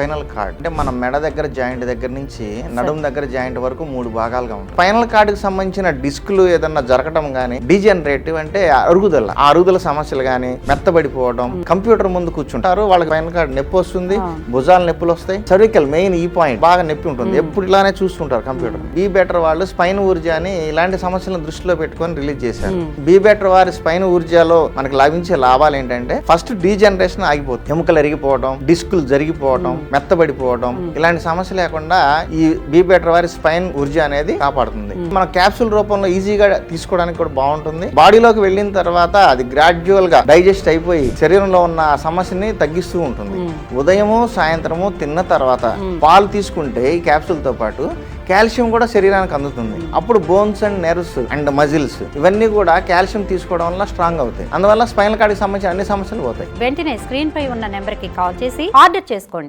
Spinal cord. అంటే మన మెడ దగ్గర జాయింట్ దగ్గర నుంచి నడుం దగ్గర జాయింట్ వరకు మూడు భాగాలుగా ఉంటాయి. స్పైనల్ కార్డ్కి సంబంధించిన డిస్క్లు ఏదన్నా జరగటం గానీ డీజనరేటివ్ అంటే అరుగుదల ఆ అరుగుదల సమస్యలు గానీ మెత్తబడిపోవడం కంప్యూటర్ ముందు కూర్చుంటారు వాళ్ళకి స్పైనల్ కార్డ్ నొప్పి వస్తుంది భుజాలు నొప్పులు వస్తాయి. సర్వికల్ మెయిన్ ఈ పాయింట్ బాగా నొప్పి ఉంటుంది. ఎప్పుడు ఇలానే చూస్తుంటారు కంప్యూటర్. బీ బెటర్ వాళ్ళు స్పైన్ ఊర్జా అని ఇలాంటి సమస్యలను దృష్టిలో పెట్టుకొని రిలీజ్ చేశారు. బీ బెటర్ వారి స్పైన్ ఊర్జాలో మనకి లభించే లాభాలు ఏంటంటే ఫస్ట్ డీజనరేషన్ ఆగిపోతుంది. ఎముకలు ఎరిగిపోవడం డిస్కులు జరిగిపోవడం మెత్తబడిపోవడం ఇలాంటి సమస్య లేకుండా ఈ బీ బెటర్ వారి స్పైన్ ఊర్జా అనేది కాపాడుతుంది. మన క్యాప్సూల్ రూపంలో ఈజీగా తీసుకోవడానికి కూడా బాగుంటుంది. బాడీలోకి వెళ్ళిన తర్వాత అది గ్రాడ్యువల్గా డైజెస్ట్ అయిపోయి శరీరంలో ఉన్న ఆ సమస్యని తగ్గిస్తూ ఉంటుంది. ఉదయము సాయంత్రము తిన్న తర్వాత పాలు తీసుకుంటే ఈ క్యాప్సూల్తో పాటు కాల్షియం కూడా శరీరానికి అందుతుంది. అప్పుడు bones and nerves and muscles ఇవన్నీ కూడా కాల్షియం తీసుకోవడం వల్ల స్ట్రాంగ్ అవుతాయి. అందువల్ల స్పైనల్ కార్డ్కి సంబంధించిన అన్ని సమస్యలు పోతాయి. వెంటనే స్క్రీన్ పై ఉన్న నెంబర్కి కాల్ చేసి ఆర్డర్ చేసుకోండి.